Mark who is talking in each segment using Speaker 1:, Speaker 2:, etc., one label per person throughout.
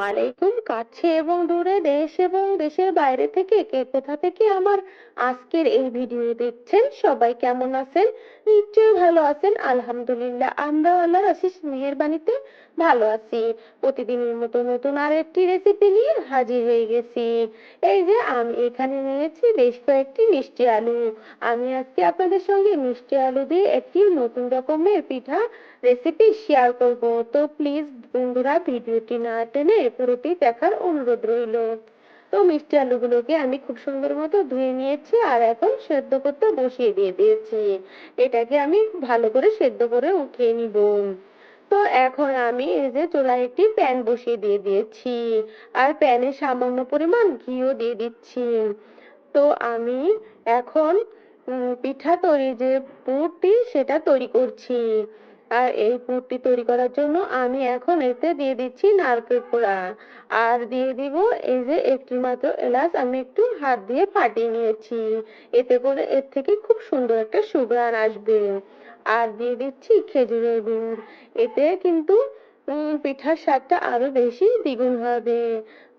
Speaker 1: আলাইকুম কাছে এবং দূরে দেশ এবং দেশের বাইরে থেকে কে, কোথা থেকে আমার আজকের এই ভিডিও দেখছেন? সবাই কেমন আছেন? নিশ্চয়ই ভালো আছেন। আলহামদুলিল্লাহ। আমরা আল্লাহর আশিস মেহেরবানিতে ভালো আছি। প্রতিদিনের মতো নতুন আর একটি রেসিপি নিয়ে হাজির হয়ে গেছি। এই যে, আমি এখানে নিয়েছি বেশ কয়েকটি মিষ্টি আলু। আমি আজকে আপনাদের সঙ্গে মিষ্টি আলু দিয়ে একটি নতুন রকমের পিঠা রেসিপি শেয়ার করব। তো প্লিজ বন্ধুরা, ভিডিওটি না টেনে পুরোটি দেখার অনুরোধ রইল। তো মিষ্টি আলুগুলোকে আমি খুব সুন্দর মতো ধুয়ে নিয়েছি আর এখন সেদ্ধ করতে বসিয়ে দিয়ে দিয়েছি। এটাকে আমি ভালো করে সেদ্ধ করে উঠিয়ে নিব। তো এখন আমি এই যে চুলায় একটি প্যান বসিয়ে দিয়ে দিয়েছি। আর প্যানে সামান্য পরিমাণ ঘিও দিয়ে দিচ্ছি। তো আমি এখন পিঠা তৈরি যে পুরটি সেটা তৈরি করছি। আর এই পুরটি তৈরি করার জন্য আমি এখন এতে দিয়ে দিচ্ছি নারকেল কোড়া আর দিয়ে দিব এই যে একটি মাত্র এলাচ, আমি একটু হাত দিয়ে ফাটিয়ে নিয়েছি। এতে করে এর থেকে খুব সুন্দর একটা সুঘ্রাণ আসবে। আর দিয়ে দিচ্ছি খেজুরের গুড়। এতে কিন্তু পিঠার স্বাদটা আরও বেশি দ্বিগুণ হবে।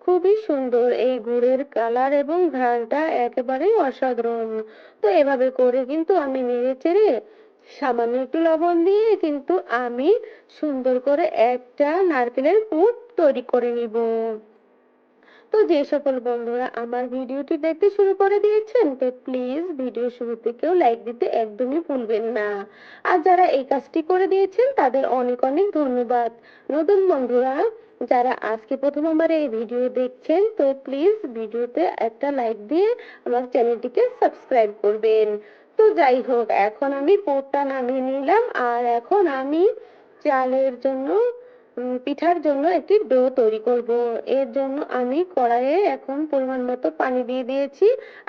Speaker 1: খুবই সুন্দর এই গুড়ের কালার এবং ঘ্রাণটা একেবারেই অসাধারণ। তো এভাবে করে কিন্তু আমি নেড়ে চেড়ে সামান্য একটু লবণ দিয়ে কিন্তু আমি সুন্দর করে একটা নারকেলের পুর তৈরি করে নিব। যে সকল বন্ধুরা আমার ভিডিওটি দেখতে শুরু করে দিয়েছেন, তো প্লিজ ভিডিও শুরু থেকেও লাইক দিতে একদমই ভুলবেন না। আর যারা এই কাজটি করে দিয়েছেন, তাদের অনেক অনেক ধন্যবাদ। নতুন বন্ধুরা, যারা আজকে প্রথম আমার এই ভিডিও দেখছেন, তো প্লিজ ভিডিওতে একটা লাইক দিয়ে আমার চ্যানেলটিকে সাবস্ক্রাইব করবেন। তো যাই হোক, এখন আমি পোরটা নামিয়ে নিলাম। আর এখন আমি চালের জন্য পিঠার জন্য একটি ডো তৈরি করব। এর জন্য আমি কড়াইয়ে এখন পরিমাণ মতো পানি দিয়ে দিয়েছি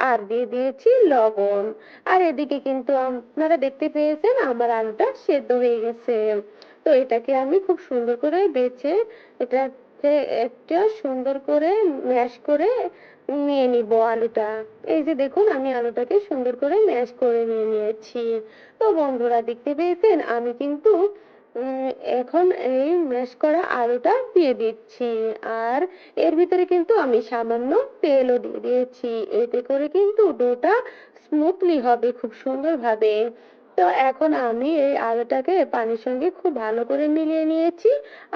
Speaker 1: আর দিয়ে দিয়েছি লবণ। আর এদিকে কিন্তু আপনারা দেখতে পেয়েছেন আমার আলুটা সেদ্ধ হয়ে গেছে। তো এটাকে আমি খুব সুন্দর করে বেছে এটা একটা সুন্দর করে ম্যাশ করে নিয়ে নিব আলুটা। এই যে দেখুন, আমি আলুটাকে সুন্দর করে ম্যাশ করে নিয়ে নিয়েছি। তো বন্ধুরা দেখতে পেয়েছেন, আমি কিন্তু এখন এই ম্যাশ করা আলুটা দিয়ে দিচ্ছি। আর এর ভিতরে কিন্তু আমি সামান্য তেলও দিয়ে দিয়েছি। এতে করে কিন্তু ডোটা স্মুথলি হবে খুব সুন্দর ভাবে তো এখন আমি এই আলুটাকে পানির সঙ্গে খুব ভালো করে মিলিয়ে নিয়েছি।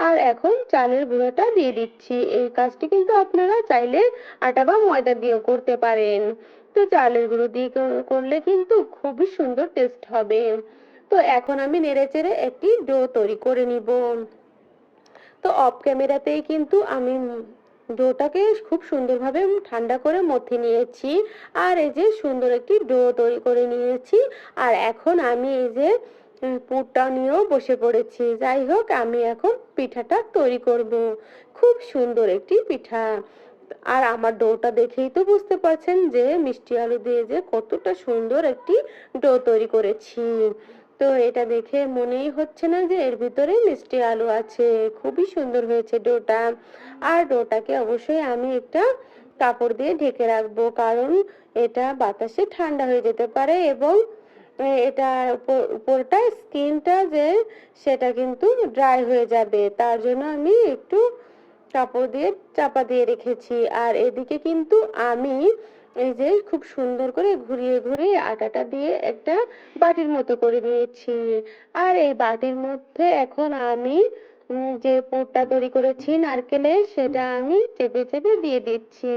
Speaker 1: আর এখন চালের গুঁড়োটা দিয়ে দিচ্ছি। এই কাজটি কিন্তু আপনারা চাইলে আটা বা ময়দা দিয়েও করতে পারেন। তো চালের গুঁড়ো দিয়ে করলে কিন্তু খুবই সুন্দর টেস্ট হবে। তো এখন আমি নেড়েচেড়ে একটি ডো তৈরি করে নিব। তো অফ ক্যামেরাতেই কিন্তু আমি ডোটাকে খুব সুন্দরভাবে ঠান্ডা করে মথে নিয়েছি। আর এই যে সুন্দর একটি ডো তৈরি করে নিয়েছি। আর এখন আমি এই যে পুরটা নিয়েও বসে পড়েছি। যাই হোক, আমি এখন পিঠাটা তৈরি করব। খুব সুন্দর একটি পিঠা। আর আমার ডোটা দেখেই তো বুঝতে পারছেন যে, মিষ্টি আলু দিয়ে যে কতটা সুন্দর একটি ডো তৈরি করেছি। তো এটা দেখে মনেই হচ্ছে না যে এর ভিতরে মিষ্টি আলু আছে। খুবই সুন্দর হয়েছে ডোটা। আর ডোটাকে অবশ্যই আমি একটা কাপড় দিয়ে ঢেকে রাখব, কারণ এটা বাতাসে ঠান্ডা হয়ে যেতে পারে এবং এটা উপর- উপরটা স্কিনটা যে সেটা কিন্তু ড্রাই হয়ে যাবে। তার জন্য আমি একটু কাপড় দিয়ে চাপা দিয়ে রেখেছি। আর এদিকে কিন্তু আমি এই যে খুব সুন্দর করে ঘুরিয়ে ঘুরিয়ে আটাটা দিয়ে একটা বাটির মতো করে নিয়েছি। আর এই বাটির মধ্যে এখন আমি যে পুরটা তৈরি করেছি নারকেলের সেটা আমি চেপে চেপে দিয়ে দিচ্ছি।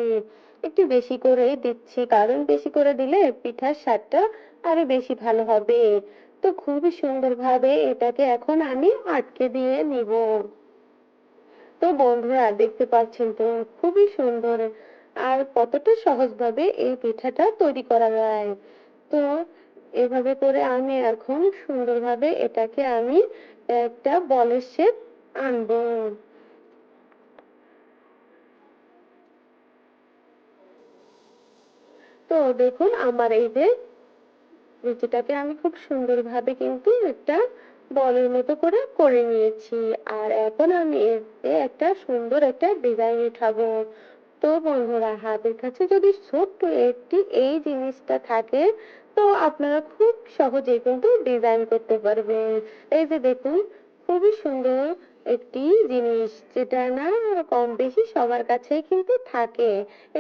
Speaker 1: একটু বেশি করে দিচ্ছি, কারণ বেশি করে দিলে পিঠার স্বাদটা আরও বেশি ভালো হবে। তো খুবই সুন্দরভাবে এটাকে এখন আমি আটকে দিয়ে নিব। তো বন্ধুরা, দেখতে পাচ্ছেন তো, খুবই সুন্দর আর কতটা সহজভাবে এই পিঠাটা তৈরি করা যায়? তো এভাবে করে আমি এখন সুন্দরভাবে এটাকে আমি একটা বলের শেপ আনব। তো দেখুন আমার এই যে লিচিটাকে আমি খুব সুন্দরভাবে কিন্তু একটা বলের মতো করে করে নিয়েছি। আর এখন আমি এতে একটা সুন্দর একটা ডিজাইন উঠাবো। তো বন্ধুরা, হাতের কাছে যদি ছোট্ট একটি এই জিনিসটা থাকে, তো আপনারা খুব সহজেই কিন্তু ডিজাইন করতে পারবেন। এই যে দেখুন, খুবই সুন্দর একটি জিনিস যেটা না কম বেশি সবার কাছেই কিন্তু থাকে।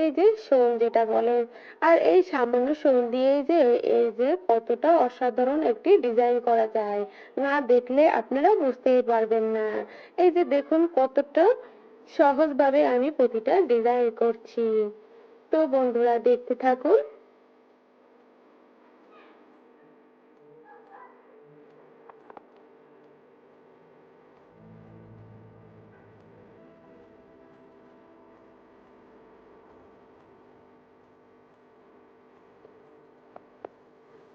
Speaker 1: এই যে সোন যেটা বলে, আর এই সামান্য সোন দিয়ে যে এই যে কতটা অসাধারণ একটি ডিজাইন করা যায়, না দেখলে আপনারা বুঝতেই পারবেন না। এই যে দেখুন, কতটা সহজভাবে আমি প্রতিটা ডিজাইন করছি। তো বন্ধুরা, দেখতে থাকুন।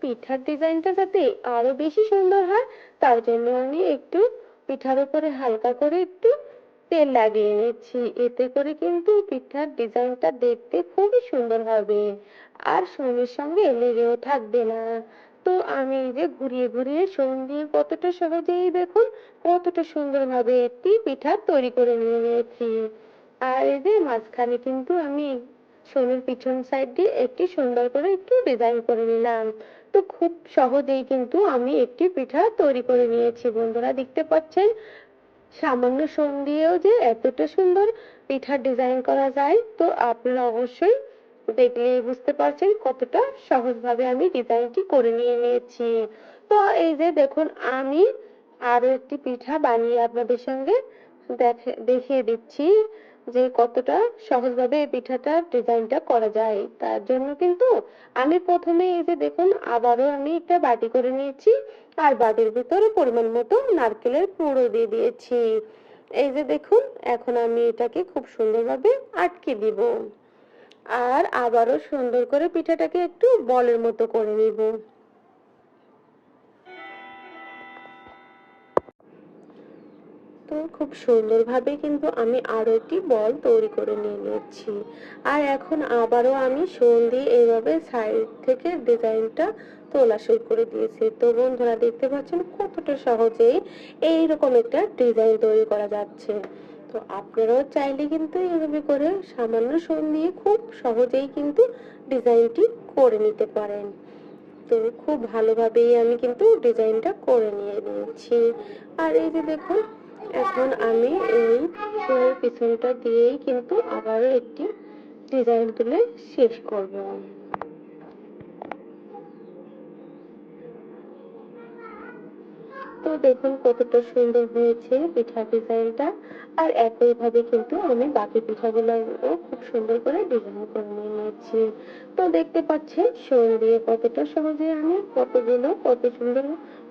Speaker 1: পিঠার ডিজাইনটা যাতে আরও বেশি সুন্দর হয়, তার জন্য আমি একটু পিঠার উপরে হালকা করে একটু তেল লাগিয়ে নিচ্ছি এতে করে কিন্তু পিঠার ডিজাইনটা দেখতে খুবই সুন্দর হবে। আর সোনের সঙ্গে লেগেও থাকবে না। তো আমি যে ঘুরিয়ে ঘুরিয়ে সোন দিয়ে কতটা সহজেই দেখুন, কতটা সুন্দরভাবে একটি পিঠা তৈরি করে নিয়ে নিয়েছি। আর এই যে মাঝখানে কিন্তু আমি সোনের পিছন সাইড দিয়ে একটি সুন্দর করে একটু ডিজাইন করে নিলাম। তো খুব সহজেই কিন্তু আমি একটি পিঠা তৈরি করে নিয়েছি। বন্ধুরা, দেখতে পাচ্ছেন? সামান্য সোম দিয়েও যে এতটা সুন্দর পিঠার ডিজাইন করা যায়, তো আপনারা অবশ্যই দেখলে বুঝতে পারছেন কতটা সহজভাবে আমি ডিজাইনটি করে নিয়ে নিয়েছি। তো এই যে দেখুন, আমি আরও একটি পিঠা বানিয়ে আপনাদের সঙ্গে দেখে, দেখিয়ে দিচ্ছি। যে কতটা সহজভাবে এই পিঠাটার ডিজাইনটা করা যায়, তার জন্য কিন্তু আমি প্রথমে এই যে দেখুন, আবারও আমি একটা বাটি করে নিয়েছি, আর বাটির ভিতরে পরিমাণ মতো নারকেলের পুরো দিয়ে দিয়েছি। এই যে দেখুন, এখন আমি এটাকে খুব সুন্দরভাবে আটকে দিব। আর আবারও সুন্দর করে পিঠাটাকে একটু বলের মতো করে নিব। খুব সুন্দরভাবে কিন্তু আমি আরও একটি বল তৈরি করে নিয়ে নিচ্ছি আর এখন আবারও আমি শোল দিয়ে এইভাবে সাইড থেকে ডিজাইনটা তোলা শুরু করে দিয়েছি। তো বন্ধুরা দেখতে পাচ্ছেন কতটা সহজেই এইরকম একটা ডিজাইন তৈরি করা যাচ্ছে। তো আপনারাও চাইলে কিন্তু এইভাবে করে সামান্য শোল দিয়ে খুব সহজেই কিন্তু ডিজাইনটি করে নিতে পারেন। তো খুব ভালোভাবেই আমি কিন্তু ডিজাইনটা করে নিয়ে নিয়েছি। আর এই যে দেখুন এখন আমি এই ফুলের পিছনটা দিয়েই কিন্তু আবারও একটি ডিজাইন তুলে শেষ করব। তো দেখুন কতটা সুন্দর হয়েছে পিঠার ডিজাইনটা, আর একইভাবে কিন্তু আমি বাকি পিঠাগুলো খুব সুন্দর করে ডিজাইন করে নিয়ে নিয়েছি। তো দেখতে পাচ্ছেন শোল দিয়ে কতটা সহজে আমি কতগুলো, কত সুন্দর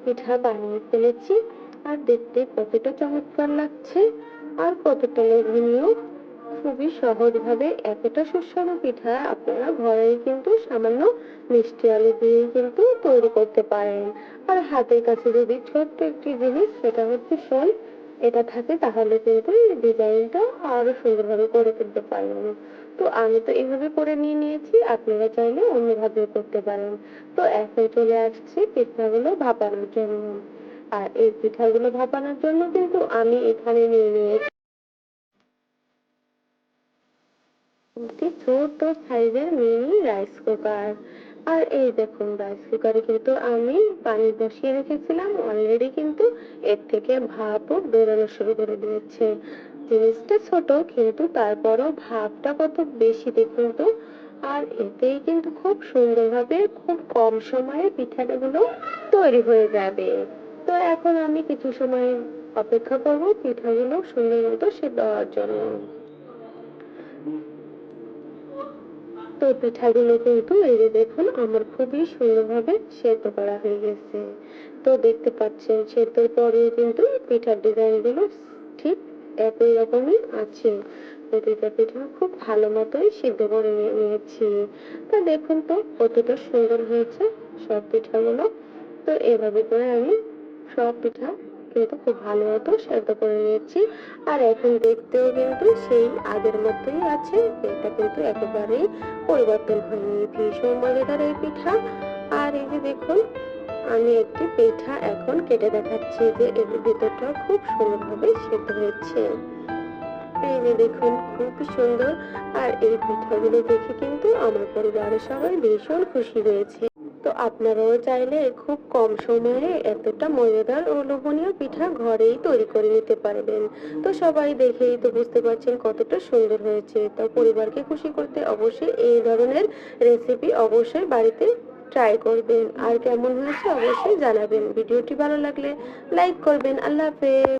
Speaker 1: পিঠা বানিয়ে ফেলেছি। আর দেখতে কতটা চমৎকার লাগছে আর কতটা লোভনীয়। খুবই সহজভাবে এতটা সুস্বাদু পিঠা আপনারা ঘরে কিন্তু সামান্য মিষ্টি আলু দিয়ে কিন্তু তৈরি করতে পারেন। আর হাতের কাছে যদি ছোট্ট একটি জিনিস, সেটা হচ্ছে শোল, এটা থাকে তাহলে কিন্তু ডিজাইনটা আরও সুন্দরভাবে করে তুলতে পারবেন। তো আমি তো এইভাবে করে নিয়ে নিয়েছি, আপনারা চাইলে অন্যভাবে করতে পারেন। তো এখন চলে আসছি পিঠাগুলো ভাপানোর জন্য। আর এই পিঠাগুলো ভাপানোর জন্য কিন্তু আমি এখানে নিয়ে নিয়েছি একটি ছোট সাইজের মিনি রাইস কুকার। আর এই দেখুন, রাইস কুকারে কিন্তু আমি পানি বসিয়ে রেখেছিলাম। অলরেডি কিন্তু এর থেকে ভাপও বেরোনো শুরু করে দিয়েছে। জিনিসটা ছোট, কিন্তু তারপরও ভাপটা কত বেশি দেখুন তো। আর এতেই কিন্তু খুব সুন্দরভাবে খুব কম সময়ে পিঠাগুলো তৈরি হয়ে যাবে। তো এখন আমি কিছু সময় অপেক্ষা করব, পিঠাগুলো সুন্দর মতো সেদ্ধ হওয়ার জন্য। তো পিঠাগুলো কিন্তু এই যে দেখুন, আমার খুবই সুন্দরভাবে সেদ্ধ করা হয়ে গেছে। তো দেখতে পাচ্ছেন, সেদ্ধর পরে কিন্তু পিঠার ডিজাইনগুলো ঠিক একই রকমই আছে। প্রতিটা পিঠা খুব ভালো মতোই সিদ্ধ করে নিয়েছি। তো দেখুন তো কতটা সুন্দর হয়েছে সব পিঠাগুলো। তো এভাবে করে আমি সব পিঠা কিন্তু খুব ভালো মতো সেদ্ধ করে নিয়েছি। আর এখন দেখতেও কিন্তু সেই আগের মতোই আছে, এটা কিন্তু একেবারেই পরিবর্তন হয়নি। ভীষণ মজাদার এই পিঠা। আর এই যে দেখুন, আমি একটি পিঠা এখন কেটে দেখাচ্ছি যে এর ভিতরটা খুব সুন্দরভাবে সেদ্ধ হয়েছে। এই যে দেখুন খুবই সুন্দর। আর এই পিঠাগুলো দেখে কিন্তু আমার পরিবারের সবাই ভীষণ খুশি হয়েছে। তো আপনারাও চাইলে খুব কম সময়ে এতটা মজাদার ও লোভনীয় পিঠা ঘরেই তৈরি করে নিতে পারবেন। তো সবাই দেখেই তো বুঝতে পারছেন কতটা সুন্দর হয়েছে। তো পরিবারকে খুশি করতে অবশ্যই এই ধরনের রেসিপি অবশ্যই বাড়িতে ট্রাই করবেন। আর কেমন হয়েছে অবশ্যই জানাবেন। ভিডিওটি ভালো লাগলে লাইক করবেন। আল্লাহ হাফেজ।